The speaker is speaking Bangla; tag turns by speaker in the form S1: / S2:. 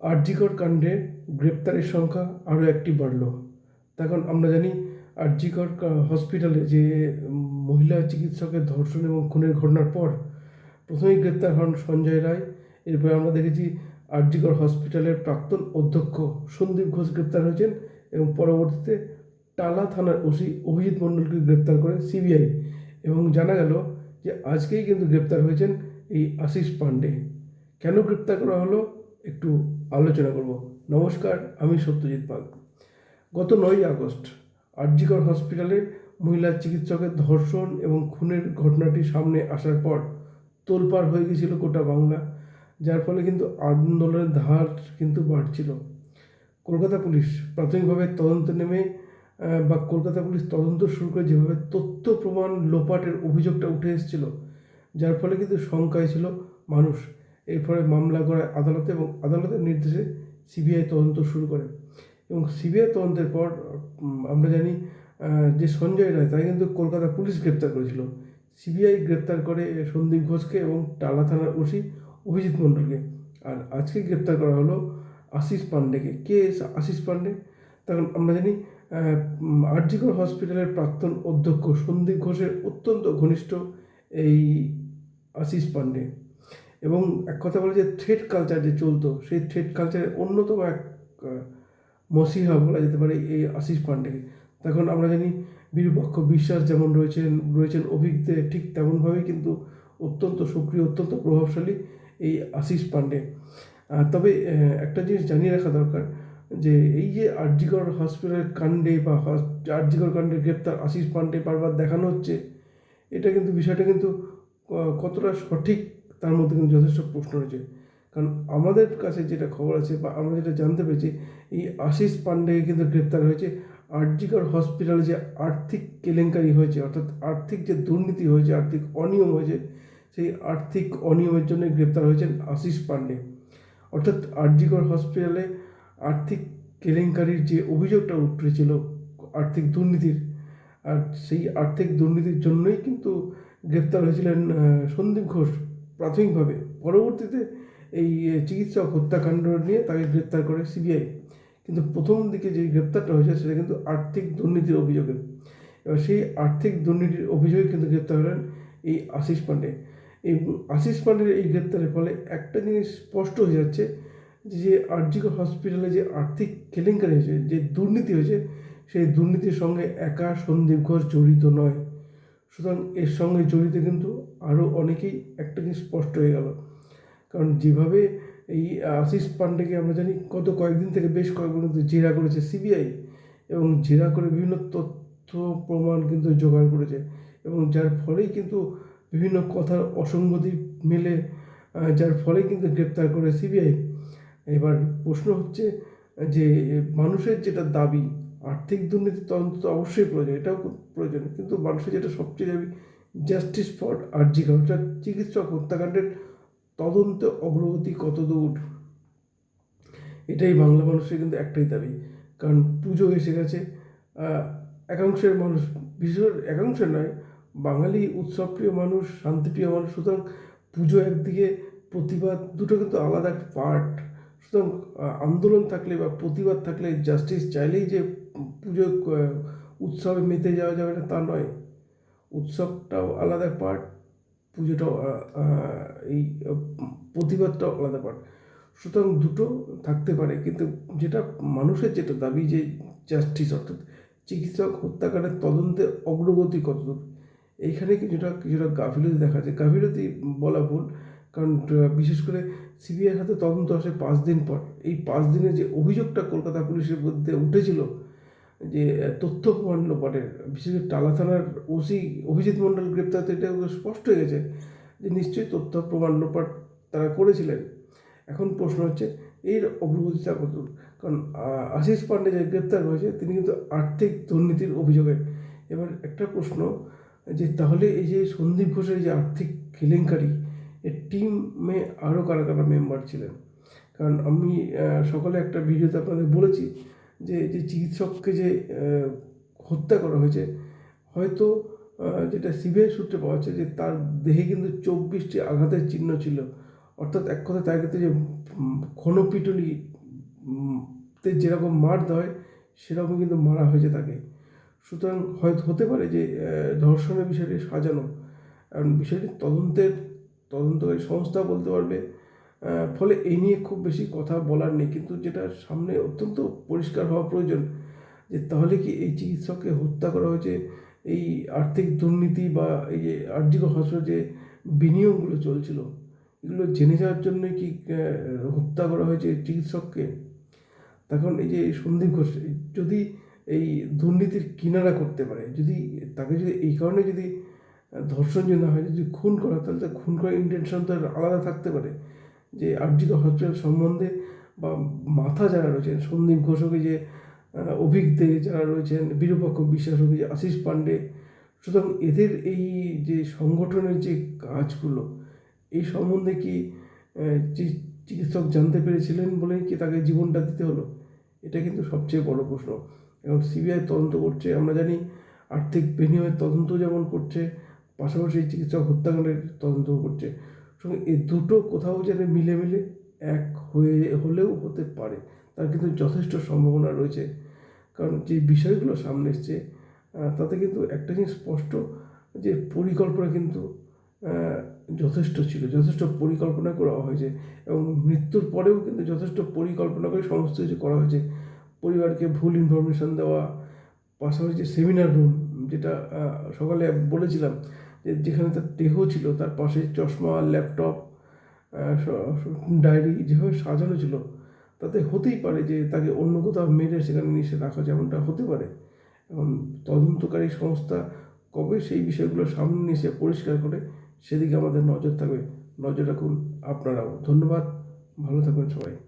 S1: আরজিকর কাণ্ডে গ্রেপ্তারের সংখ্যা আরও একটি বাড়ল। তখন আমরা জানি আরজিকর হসপিটালে যে মহিলা চিকিৎসকের ধর্ষণ এবং খুনের ঘটনার পর প্রথমেই গ্রেপ্তার হন সঞ্জয় রায়। এরপরে আমরা দেখেছি আরজিকর হসপিটালের প্রাক্তন অধ্যক্ষ সন্দীপ ঘোষ গ্রেপ্তার হয়েছেন এবং পরবর্তীতে টালা থানার ওসি অভিজিৎ মণ্ডলকে গ্রেপ্তার করে সিবিআই। এবং জানা গেল যে, আজকেই কিন্তু গ্রেপ্তার হয়েছেন এই আশিস পান্ডে কেন গ্রেপ্তার করা হলো? একটু আলোচনা করব। নমস্কার, আমি সত্যজিৎ পাল। গত নয়ই আগস্ট, আরজিকর হসপিটালে মহিলা চিকিৎসকের ধর্ষণ এবং খুনের ঘটনাটি সামনে আসার পর তোলপাড় হয়ে গেছিল গোটা বাংলা, যার ফলে কিন্তু আন্দোলনের ধার কিন্তু বাড়ছিল। কলকাতা পুলিশ প্রাথমিকভাবে তদন্তে নেমে বা কলকাতা পুলিশ তদন্ত শুরু করে যেভাবে তথ্য প্রমাণ লোপাটের অভিযোগটা উঠে এসেছিল, যার ফলে কিন্তু শঙ্কায় ছিল মানুষ। এর ফলে মামলা করে আদালতে এবং আদালতের নির্দেশে সিবিআই তদন্ত শুরু করে। এবং সিবিআই তদন্তের পর আমরা জানি যে সঞ্জয় রায় তাই কিন্তু কলকাতা পুলিশ গ্রেপ্তার করেছিল। সিবিআই গ্রেপ্তার করে সন্দীপ ঘোষকে এবং টালা থানার ওসি অভিজিৎ মণ্ডলকে। আর আজকে গ্রেপ্তার করা হলো আশিস পান্ডেকে। কে আশিস পান্ডে? তখন আমরা জানি আরজিকর হসপিটালের প্রাক্তন অধ্যক্ষ সন্দীপ ঘোষের অত্যন্ত ঘনিষ্ঠ এই আশিস পান্ডে। এবং এক কথা বলে যে থ্রেড কালচার যে চলতো, সেই থ্রেড কালচারের অন্যতম এক মসিহা বলা যেতে পারে এই আশিস পান্ডেকে। তখন আমরা জানি বিরূপক্ষ বিশ্বাস যেমন রয়েছেন রয়েছেন অভিজ্ঞতে ঠিক তেমনভাবেই কিন্তু অত্যন্ত সক্রিয়, অত্যন্ত প্রভাবশালী এই আশিস পান্ডে। তবে একটা জিনিস জানিয়ে রাখা দরকার যে এই যে আরজিকর হসপিটালের কাণ্ডে বা আরজিকর কাণ্ডে গ্রেপ্তার আশিস পান্ডে বারবার দেখানো হচ্ছে, এটা কিন্তু বিষয়টা কিন্তু কতটা সঠিক তার মধ্যে কিন্তু যথেষ্ট প্রশ্ন রয়েছে। কারণ আমাদের কাছে যেটা খবর আছে বা আমরা যেটা জানতে পেরেছি, এই আশিস পান্ডে কিন্তু গ্রেপ্তার হয়েছে। আরজিকর হসপিটালে যে আর্থিক কেলেঙ্কারি হয়েছে, অর্থাৎ আর্থিক যে দুর্নীতি হয়েছে, আর্থিক অনিয়ম হয়েছে, সেই আর্থিক অনিয়মের জন্য গ্রেপ্তার হয়েছেন আশিস পান্ডে। অর্থাৎ আরজিকর হসপিটালে আর্থিক কেলেঙ্কারির যে অভিযোগটা উঠেছিল, আর্থিক দুর্নীতির, আর সেই আর্থিক দুর্নীতির জন্যই কিন্তু গ্রেপ্তার হয়েছিলেন সন্দীপ ঘোষ। প্রাথমিকভাবে পরবর্তীতে এই চিকিৎসক হত্যাকাণ্ড নিয়ে তাকে গ্রেপ্তার করে সিবিআই। কিন্তু প্রথম দিকে যে গ্রেপ্তারটা হয়েছে, সেটা কিন্তু আর্থিক দুর্নীতির অভিযোগে। এবার সেই আর্থিক দুর্নীতির অভিযোগে কিন্তু গ্রেপ্তার হলেন এই আশিস পান্ডে। এই আশিস পান্ডের এই গ্রেপ্তারের ফলে একটা জিনিস স্পষ্ট হয়ে যাচ্ছে যে আরজিকর হসপিটালে যে আর্থিক কেলেঙ্কারি হয়েছে, যে দুর্নীতি হয়েছে, সেই দুর্নীতির সঙ্গে একা সন্দীপ ঘোষ জড়িত নয়। সুতরাং এর সঙ্গে জড়িত কিন্তু আরও অনেকেই একটা জিনিস স্পষ্ট হয়ে গেল। কারণ যেভাবে এই আশিস পান্ডেকে আমরা জানি গত কয়েকদিন থেকে বেশ কয়েকবার কিন্তু জেরা করেছে সিবিআই এবং জেরা করে বিভিন্ন তথ্য, প্রমাণ কিন্তু জোগাড় করেছে এবং যার ফলেই কিন্তু বিভিন্ন কথার অসঙ্গতি মেলে যার ফলে কিন্তু গ্রেপ্তার করে সিবিআই। এবার প্রশ্ন হচ্ছে যে, মানুষের যেটা দাবি আর্থিক দুর্নীতি তদন্ত তো অবশ্যই প্রয়োজন, এটাও প্রয়োজন। কিন্তু মানুষের যেটা সবচেয়ে দাবি জাস্টিস ফর আর্জিকা অর্থাৎ চিকিৎসক হত্যাকাণ্ডের তদন্তে অগ্রগতি কত দূর এটাই বাংলা মানুষের কিন্তু একটাই দাবি। কারণ পুজো এসে গেছে একাংশের মানুষ বিশেষ একাংশের নয়, বাঙালি উৎসবপ্রিয় মানুষ, শান্তিপ্রিয় মানুষ, সুতরাং পুজো একদিকে, প্রতিবাদ দুটো কিন্তু আলাদা পার্ট সুতরাং আন্দোলন থাকলে বা প্রতিবাদ থাকলে জাস্টিস চাইলেই যে পুজো উৎসবে মেতে যাওয়া যাবে না তা নয়। উৎসবটাও আলাদা পার্ট পুজোটাও এই প্রতিবাদটাও আলাদা পার্ট সুতরাং দুটো থাকতে পারে, কিন্তু যেটা মানুষের যেটা দাবি যে জাস্টিস অর্থাৎ চিকিৎসক হত্যাকাণ্ডের তদন্তে অগ্রগতি কতদূর? এইখানে কিছুটা কিছুটা গাফিলতি দেখা যায়। গাফিলতি বলা ভুল কারণ বিশেষ করে সিবিআইয়ের হাতে তদন্ত আসে পাঁচ দিন পর। এই পাঁচ দিনে যে অভিযোগটা কলকাতা পুলিশের মধ্যে উঠেছিল, যে তথ্য প্রমাণ লোপাটের বিশেষ করে টালা থানার ওসি অভিজিৎ মণ্ডল গ্রেপ্তার তো এটা স্পষ্ট হয়ে গেছে যে নিশ্চয়ই তথ্য প্রমাণ লোপাট তারা করেছিলেন। এখন প্রশ্ন হচ্ছে, এর অগ্রগতিটা কত? কারণ আশিস পান্ডে যে গ্রেপ্তার হয়েছে, তিনি কিন্তু আর্থিক দুর্নীতির অভিযোগে। এবার একটা প্রশ্ন, যে তাহলে এই যে সন্দীপ ঘোষের যে আর্থিক কেলেঙ্কারি টিমে আরও কারা কারা মেম্বার ছিলেন? কারণ আমি সকালে একটা ভিডিওতে আপনাদের বলেছি যে যে চিকিৎসককে যে হত্যা করা হয়েছে, হয়তো যেটা সিবিআই সূত্রে পাওয়া যাচ্ছে যে, তার দেহে কিন্তু চব্বিশটি আঘাতের চিহ্ন ছিল। অর্থাৎ এক কথায় তার ক্ষেত্রে যে তে যেরকম মার দেয় সেরকম কিন্তু মারা হয়েছে তাকে। সুতরাং হয়তো হতে পারে যে ধর্ষণের বিষয়টি সাজানো। কারণ বিষয়টি তদন্তের তদন্তকারী সংস্থা বলতে পারবে। ফলে এই নিয়ে খুব বেশি কথা বলার নেই, কিন্তু যেটা সামনে অত্যন্ত পরিষ্কার হওয়া প্রয়োজন, যে তাহলে কি এই চিকিৎসককে হত্যা করা হয়েছে? এই আর্থিক দুর্নীতি বা এই যে আর্জিক হসপিটাল যে বিনিয়োগগুলো চলছিল, এগুলো জেনে যাওয়ার জন্যই কি হত্যা করা হয়েছে চিকিৎসককে? তখন এই যে সন্দীপ ঘোষ, যদি এই দুর্নীতির কিনারা করতে পারে, যদি তাকে যদি এই কারণে যদি ধর্ষণ যদি না হয়, যদি খুন করা, তাহলে তো খুন করার ইন্টেনশন তো আলাদা থাকতে পারে। যে আর্জিত হসপিটাল সম্বন্ধে বা মাথা যারা রয়েছেন, সন্দীপ ঘোষকে যে দে যারা রয়েছেন, বিরূপাক্ষ বিশ্বাস যে আশিস পান্ডে সুতরাং এদের এই যে সংগঠনের যে কাজগুলো, এই সম্বন্ধে কি চিকিৎসক জানতে পেরেছিলেন বলেই কি তাকে জীবনটা দিতে হলো? এটা কিন্তু সবচেয়ে বড় প্রশ্ন। এবং সিবিআই তদন্ত করছে, আমরা জানি আর্থিক বিনিময়ের তদন্ত যেমন করছে পাশাপাশি চিকিৎসক হত্যাকাণ্ডের তদন্ত করছে। এই দুটো কোথাও যেন মিলে মিলে এক হয়ে হলেও হতে পারে, তার কিন্তু যথেষ্ট সম্ভাবনা রয়েছে। কারণ যে বিষয়গুলো সামনে এসছে তাতে কিন্তু একটা জিনিস স্পষ্ট, যে পরিকল্পনা কিন্তু যথেষ্ট ছিল, যথেষ্ট পরিকল্পনা করা হয়েছে এবং মৃত্যুর পরেও কিন্তু যথেষ্ট পরিকল্পনা করে সমস্ত কিছু করা হয়েছে। পরিবারকে ভুল ইনফরমেশন দেওয়া, পাশাপাশি যে সেমিনার রুম যেটা সকালে বলেছিলাম যেখানে তার দেহ ছিল, তার পাশে চশমা, ল্যাপটপ ডায়েরি যেভাবে সাজানো ছিল, তাতে হতেই পারে যে তাকে অন্য কোথাও মেরে সেখানে নিয়ে এসে রাখা যেমনটা হতে পারে। এবং তদন্তকারী সংস্থা কবে সেই বিষয়গুলো সামনে এসে পরিষ্কার করে, সেদিকে আমাদের নজর থাকবে। নজর রাখুন আপনারাও। ধন্যবাদ। ভালো থাকুন সবাই।